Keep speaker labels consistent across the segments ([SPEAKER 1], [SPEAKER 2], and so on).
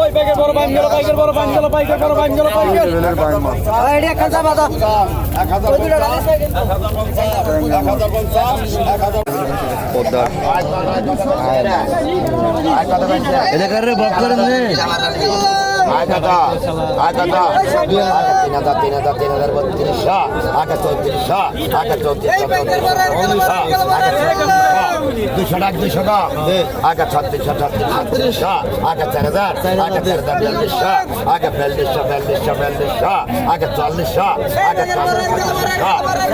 [SPEAKER 1] ওই বাইকের বড় বাইক গেল বাইকের বড় বাইক গেল
[SPEAKER 2] পদ্মার
[SPEAKER 3] এলাকার বাপ করেন আয় দাদা আয় দাদা
[SPEAKER 4] তিন হাজার তিন হাজার তিন হাজার বত্রিশ আটা চৌত্রিশ আটা চৌত্রিশ দুশো টাকা দুশো টাকা আগে ছত্রিশ ছত্রিশ ছত্রিশ আগে চার হাজার আগে চার হাজার বিয়াল্লিশ আগে বিয়াল্লিশ বিয়াল্লিশ বিয়াল্লিশ আগে চল্লিশ আগে চল্লিশ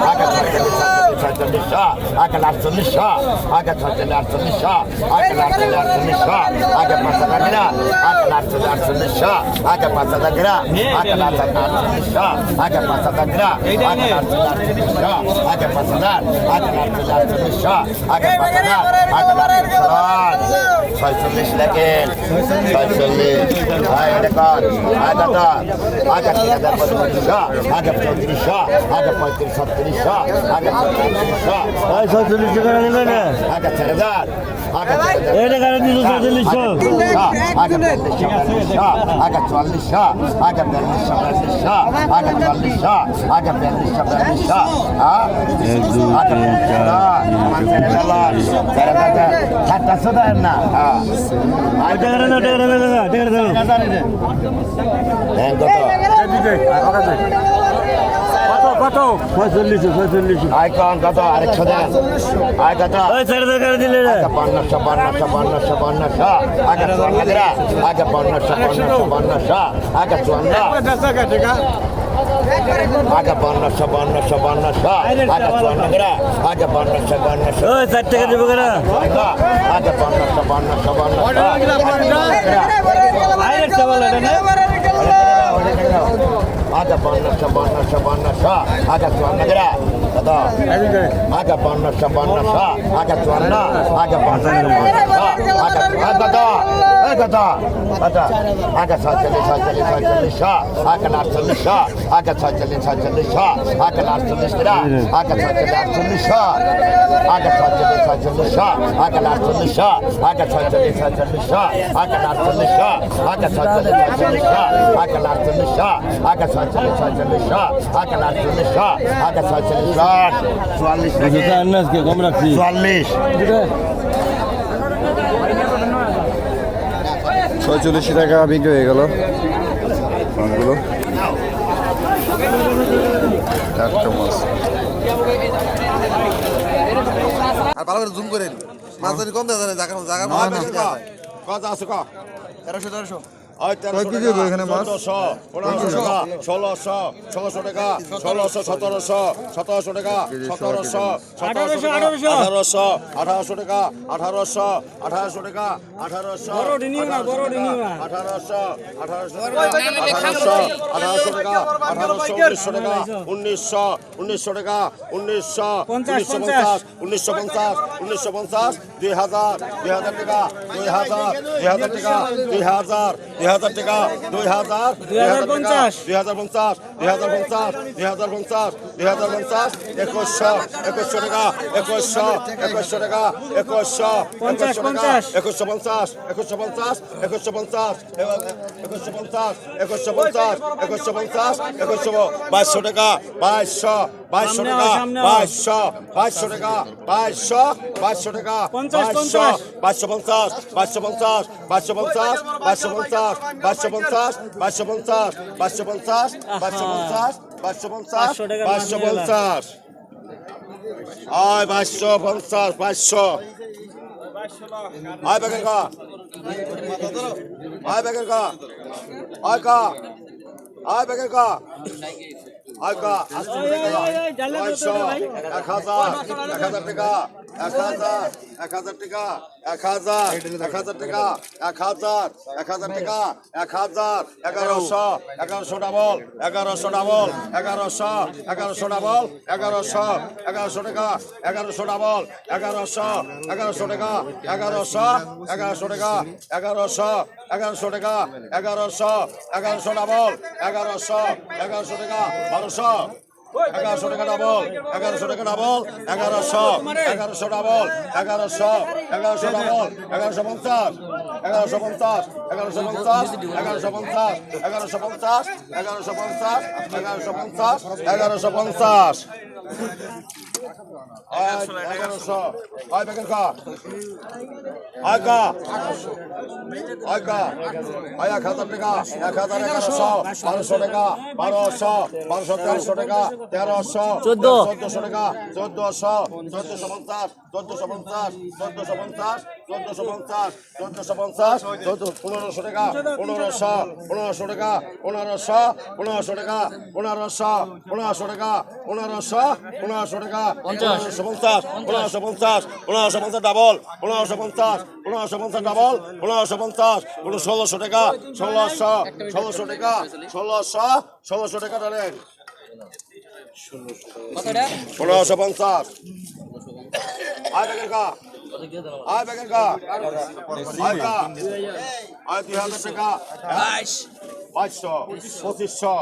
[SPEAKER 4] আগে চল্লিশ ছয়চল্লিশশো আগে আটচল্লিশশো আগে ছয়চল্লিশ আটচল্লিশশো আগে আটচল্লিশ আটচল্লিশশো আগে পাঁচ হাজার গ্রা আগে আটচল্লিশ আটচল্লিশশো আগে পাঁচ হাজার গ্রা আগে আটচল্লিশশো আগে পাঁচ হাজার গ্রা আগে আটচল্লিশ আটচল্লিশশো আগে পাঁচ হাজার আগে আটচল্লিশ আটচল্লিশশো আগে পাঁচ হাজার আগে আটচল্লিশ ছয়চল্লিশ লেখেন ছয়চল্লিশ হ্যাঁ কর আগে তো আগে তিন হাজার পঁয়ত্রিশশো আগে চৌত্রিশশো আগে পঁয়ত্রিশ ছত্রিশশো
[SPEAKER 3] ওই ছয়চল্লিশ টাকা নেবে না
[SPEAKER 4] কত
[SPEAKER 3] পঁয়তাল্লিশশো পঁয়তাল্লিশশো
[SPEAKER 4] আয় কম কত আরেকশো দেন আয় কত
[SPEAKER 3] ওই ছেড়ে দরকার দিলে রে
[SPEAKER 4] পান্নাশো পান্নাশো পান্নাশো পান্নাশো আগে চুয়ান্ন দিরা আগে পান্নাশো পান্নাশো পান্নাশো আগে চুয়ান্ন আগে পান্নাশো পান্নাশো পান্নাশো আগে চুয়ান্ন দিরা আগে পান্নাশো পান্নাশো
[SPEAKER 3] ওই চার টাকা দেবো কেন
[SPEAKER 4] আগে পান্নাশো পান্নাশো পান্নাশো আরে চাবাল এটা না Aga panna shabanna shabanna sha. Aga swanna gira. Sada. Aga panna shabanna sha. Aga swanna. Aga panna shabanna sha. Aga swanna. কথা আচ্ছা আগে সাতচল্লিশ সাতচল্লিশ সাতচল্লিশ শ আগে আটচল্লিশ শ আগে সাতচল্লিশ সাতচল্লিশ শ আগে আটচল্লিশ কিনা আগে সাতচল্লিশ আটচল্লিশ শ আগে সাতচল্লিশ সাতচল্লিশ শ আগে আটচল্লিশ শ আগে সাতচল্লিশ সাতচল্লিশ শ আগে আটচল্লিশ শ আগে সাতচল্লিশ সাতচল্লিশ
[SPEAKER 3] শ আগে আটচল্লিশ শ
[SPEAKER 4] চুয়াল্লিশ
[SPEAKER 2] ছয়চল্লিশ টাকা বিক্রি হয়ে গেল। মাছগুলো মাছ।
[SPEAKER 5] আর ভালো করে জুম করেন মাছ ধরি কম দেওয়া জায়গা জায়গা
[SPEAKER 4] কত আছে ক।
[SPEAKER 5] তেরোশো তেরোশো।
[SPEAKER 4] ষোলোশো ষোলোশো টাকা ষোলোশো সতেরোশো সতেরোশো টাকা সতেরোশো সতেরোশো আঠারোশো আঠারোশো। টাকা আঠারোশো আঠারোশো টাকা আঠারোশো আঠারোশো আঠারোশো আঠারোশো আঠারোশো টাকা আঠারোশো উনিশশো টাকা উনিশশো। উনিশশো টাকা উনিশশো উনিশশো পঞ্চাশ উনিশশো পঞ্চাশ উনিশশো পঞ্চাশ দুই হাজার দুই হাজার টাকা দুই হাজার দুই হাজার টাকা দুই হাজার দুই হাজার টাকা দুই হাজার দুই হাজার পঞ্চাশ। দুই হাজার পঞ্চাশ দুই হাজার পঞ্চাশ দুই হাজার পঞ্চাশ দুই হাজার পঞ্চাশ একুশশো একুশশো টাকা একুশশো একুশশো টাকা একুশশো একুশশো টাকা একুশশো পঞ্চাশ একুশশো পঞ্চাশ একুশশো পঞ্চাশ একুশশো পঞ্চাশ একুশশো পঞ্চাশ একুশশো পঞ্চাশ একুশশো বাইশশো টাকা বাইশশো বাইশশো টাকা বাইশশো বাইশশো টাকা বাইশশো বাইশশো টাকা বাইশশো বাইশশো পঞ্চাশ বাইশশো পঞ্চাশ বাইশশো পঞ্চাশ বাইশশো পঞ্চাশ বাইশশো পঞ্চাশ বাইশশো পঞ্চাশ বাইশশো পঞ্চাশ বাইশশো পঞ্চাশ বাইশশো পঞ্চাশ বাইশশো পঞ্চাশ আয় বাইশশো পঞ্চাশ বাইশশো আয় বেগের কা আয় বেগের কা আয় কা আয় বেগের কা আয় কা আটশো টাকা নয়শো এক হাজার এক হাজার টাকা এক হাজার এক হাজার টাকা এক হাজার এক হাজার টাকা এক হাজার এক হাজার টাকা এক হাজার এগারোশো এগারোশো ডাবল এগারোশো ডাবল এগারোশো এগারোশো ডাবল এগারোশো এগারোশো টাকা এগারোশো ডাবল এগারোশো এগারোশো টাকা এগারোশো এগারোশো টাকা এগারোশো এগারোশো টাকা এগারোশো এগারোশো ডাবল এগারোশো এগারোশো টাকা বারোশো এগারোশো টাকা ডাবল এগারোশো টাকা ডাবল এগারোশো এগারোশো ডাবল এগারোশো এগারোশো ডাবল এগারোশো পঞ্চাশ এগারোশো পঞ্চাশ এগারোশো পঞ্চাশ এগারোশো পঞ্চাশ এগারোশো পঞ্চাশ এগারোশো পঞ্চাশ এগারোশো পঞ্চাশ এগারোশো পঞ্চাশ। এগারোশো আয় বেগের কা আয় কা আয় কা আয় এক হাজার টাকা এক হাজার এগারোশো বারোশো টাকা বারোশো বারোশো তেরোশো টাকা তেরোশো
[SPEAKER 1] চোদ্দ।
[SPEAKER 4] চোদ্দশো টাকা চোদ্দশো চোদ্দশো পঞ্চাশ চোদ্দশো পঞ্চাশ চোদ্দশো পঞ্চাশ চোদ্দশো পঞ্চাশ চোদ্দশো পঞ্চাশ চোদ্দ পনেরোশো টাকা পনেরোশো পনেরোশো টাকা পনেরোশো পনেরোশো টাকা পনেরোশো পনেরোশো টাকা পনেরোশো পনেরোশো টাকা। পনেরোশো পঞ্চাশ পনেরোশো পঞ্চাশ পনেরোশো পঞ্চাশ ডাবল পনেরোশো পঞ্চাশ পনেরোশো পঞ্চাশ ডাবল পনেরোশো পঞ্চাশ পনেরো ষোলোশো টাকা ষোলোশো ষোলোশো টাকা ষোলোশো ষোলোশো টাকা টানেন পনেরোশো পঞ্চাশ। আয় ব্যাগের কা। আয় ব্যাগের কা। আয় কা। আয় দুই হাজার টাকা। বাইশশো পঁচিশশো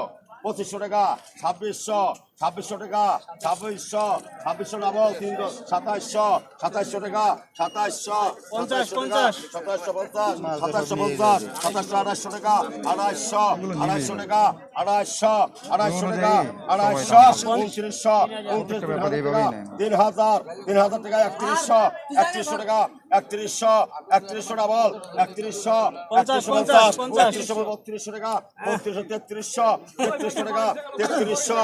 [SPEAKER 4] পঁচিশশো টাকা ছাব্বিশশো ছাব্বিশশো টাকা ছাব্বিশশো ছাব্বিশশো ডাবল তিনশো সাতাইশশো সাতাইশশো টাকা সাতাইশশো
[SPEAKER 1] পঞ্চাশ, পঞ্চাশ।
[SPEAKER 4] সাতাইশশো পঞ্চাশ সাতাইশশো পঞ্চাশ সাতাইশশো আড়াইশো টাকা আড়াইশো আড়াইশো টাকা আড়াইশো আড়াইশো টাকা আড়াইশো উনত্রিশশো উনত্রিশ টাকা তিন হাজার তিন হাজার টাকা একত্রিশশো একত্রিশশো টাকা একত্রিশশো একত্রিশশো ডাবল একত্রিশশো একত্রিশশো
[SPEAKER 1] পঞ্চাশ।
[SPEAKER 4] একত্রিশশো বত্রিশশো টাকা বত্রিশশো তেত্রিশশো তেত্রিশশো টাকা তেত্রিশশো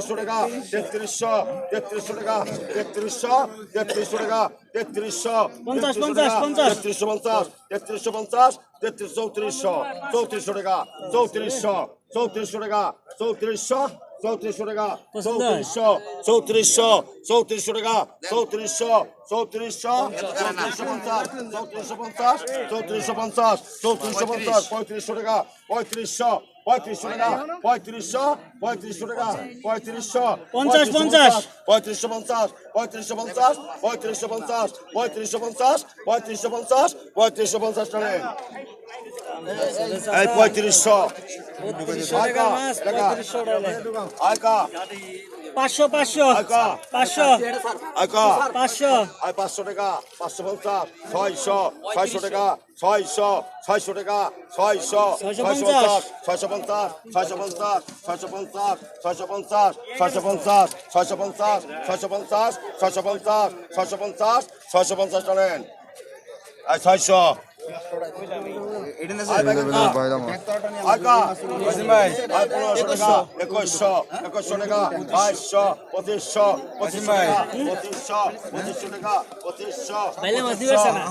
[SPEAKER 4] তেত্রিশশো টাকা তেত্রিশশো তেত্রিশশো টাকা তেত্রিশশো তেত্রিশশো টাকা তেত্রিশশো
[SPEAKER 1] পঞ্চাশ, পঞ্চাশ।
[SPEAKER 4] তেত্রিশশো পঞ্চাশ তেত্রিশশো পঞ্চাশ তেত্রিশ চৌত্রিশশো চৌত্রিশশো টাকা চৌত্রিশশো চৌত্রিশশো টাকা চৌত্রিশশো চৌত্রিশশো টাকা চৌত্রিশশো চৌত্রিশশো চৌত্রিশশো টাকা চৌত্রিশশো চৌত্রিশশো চৌত্রিশশো পঞ্চাশ চৌত্রিশশো পঞ্চাশ চৌত্রিশশো পঞ্চাশ চৌত্রিশশো পঞ্চাশ পঁয়ত্রিশশো টাকা পঁয়ত্রিশশো পঁয়ত্রিশশো টাকা পঁয়ত্রিশশো পঁয়ত্রিশশো টাকা পঁয়ত্রিশশো
[SPEAKER 1] পঞ্চাশ, পঞ্চাশ।
[SPEAKER 4] পঁয়ত্রিশশো পঞ্চাশ পঁয়ত্রিশশো পঞ্চাশ পঁয়ত্রিশশো পঞ্চাশ পঁয়ত্রিশশো পঞ্চাশ পঁয়ত্রিশশো পঞ্চাশ পঁয়ত্রিশশো পঞ্চাশ টাকা। পঁয়ত্রিশশো।
[SPEAKER 1] টাকা পাঁচশো পাঁচশো পাঁচশো পাঁচশো
[SPEAKER 4] পাঁচশো টাকা পাঁচশো পঞ্চাশ ছয়শো ছয়শো টাকা ছয়শো ছয়শো টাকা ছয়শো
[SPEAKER 1] ছয়শো
[SPEAKER 4] ছয়শো
[SPEAKER 1] পঞ্চাশ।
[SPEAKER 4] পঞ্চাশ ছয়শো পঞ্চাশ ছয়শো পঞ্চাশ ছয়শো পঞ্চাশ ছয়শো পঞ্চাশ ছয়শো পঞ্চাশ ছয়শো পঞ্চাশ ছয়শো পঞ্চাশ ছয়শো পঞ্চাশ ছয়শো পঞ্চাশ টানেন ছয়শো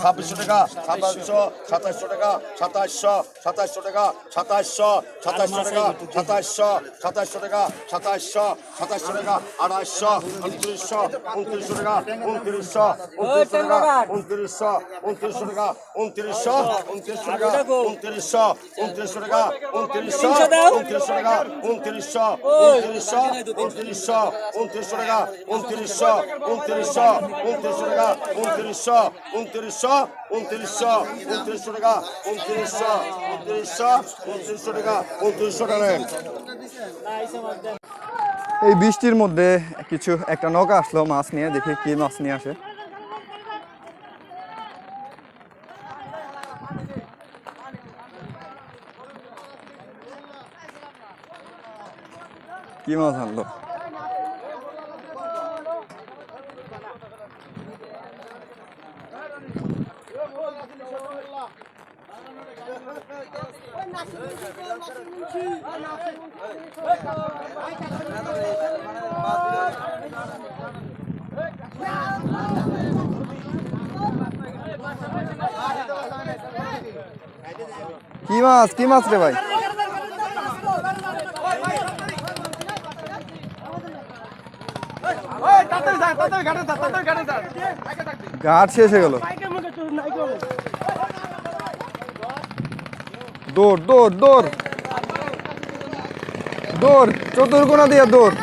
[SPEAKER 4] ছাব্বিশশো টাকা। সাতাশশো। সাতাশশো টাকা। সাতাশশো। সাতাশশো টাকা। সাতাশশো। সাতাশশো টাকা। সাতাশশো। সাতাশশো টাকা। সাতাশশো। সাতাশশো টাকা। আড়াইশো। উনত্রিশশো। উনত্রিশশো টাকা। উনত্রিশশো। উনত্রিশশো টাকা। উনত্রিশশো। উনত্রিশশো টাকা। উনত্রিশশো। উনত্রিশশো টাকা উনত্রিশশো উনত্রিশশো টাকা উনত্রিশশো উনত্রিশশো টাকা উনত্রিশশো উনত্রিশশো উনত্রিশশো উনত্রিশশো টাকা উনত্রিশশো উনত্রিশশো উনত্রিশশো টাকা উনত্রিশশো উনত্রিশশো উনত্রিশশো উনত্রিশশো টাকা উনত্রিশশো উনত্রিশশো উনত্রিশশো টাকা উনত্রিশশো টাকা
[SPEAKER 2] এই বৃষ্টির মধ্যে কিছু একটা নৌকা আসলো মাছ নিয়ে দেখি কি মাছ নিয়ে আসে। キーマンさ。キマスキーすればいい。ঘাট শেষ হয়ে গেল। দৌড় দৌড় দৌড়। দৌড় চতুর্গুণা দিয়ে দৌড়।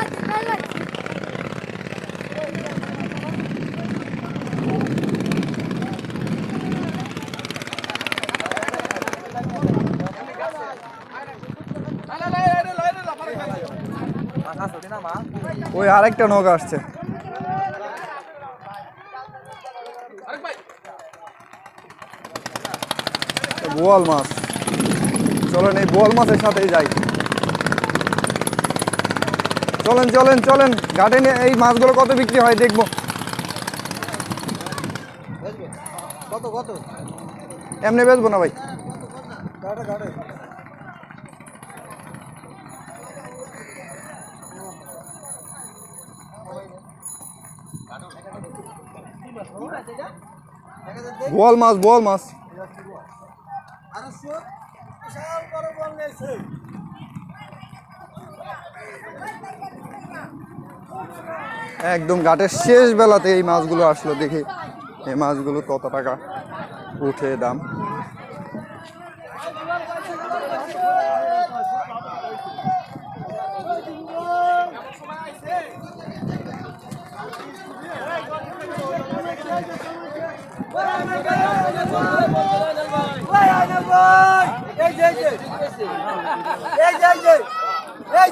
[SPEAKER 2] ওই আরেকটা নৌকা আসছে। বোয়াল মাছ। চলেন এই বোয়াল মাছের সাথেই যাই। চলেন চলেন চলেন ঘাটে এই মাছগুলো কত বিক্রি হয় দেখব।
[SPEAKER 6] কত কত?
[SPEAKER 2] এমনি বেচবো না ভাই। বোয়াল মাছ বোয়াল মাছ। একদম ঘাটের শেষ বেলাতে এই মাছগুলো আসলো দেখি। এই মাছগুলো কত টাকা? উঠে দাম।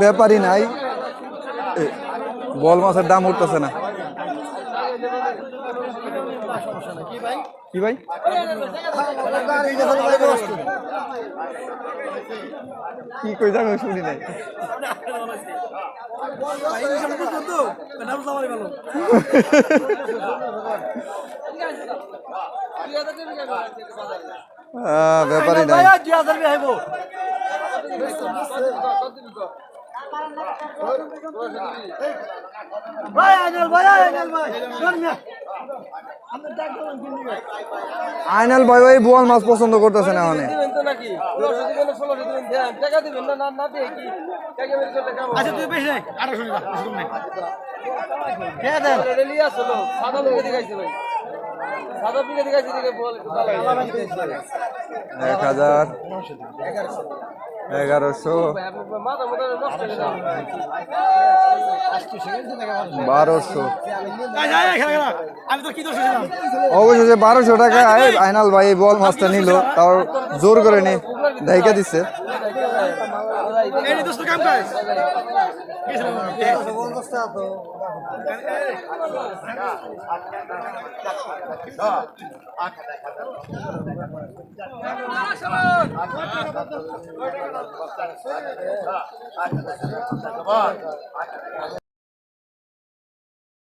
[SPEAKER 2] ব্যাপারই নাই। বল মাছের দাম উঠতেছে না। কি ভাই? কি কই যাবে শুনি নাই। আহ, ব্যাপারই নাই। আইনাল ভাই ওই বোয়াল মাছ পছন্দ করতেছে না মানে
[SPEAKER 3] দিবেন নাকি দশশো দিবেন না ষোলোশো দিবেন ধ্যান টাকা দিবেন না না না দিয়ে কি টাকা বের করলে কেমন আচ্ছা তুই বেশি নাই আঠারোশো দিবা
[SPEAKER 2] এক হাজার এগারোশো বারোশো
[SPEAKER 7] আমি তো কি দোষ ছিলাম
[SPEAKER 2] অবশেষে বারোশো টাকা আইনাল ভাই এই বল মাছটা নিল তাও জোর করে নি ঢাইকা দিচ্ছে
[SPEAKER 7] করে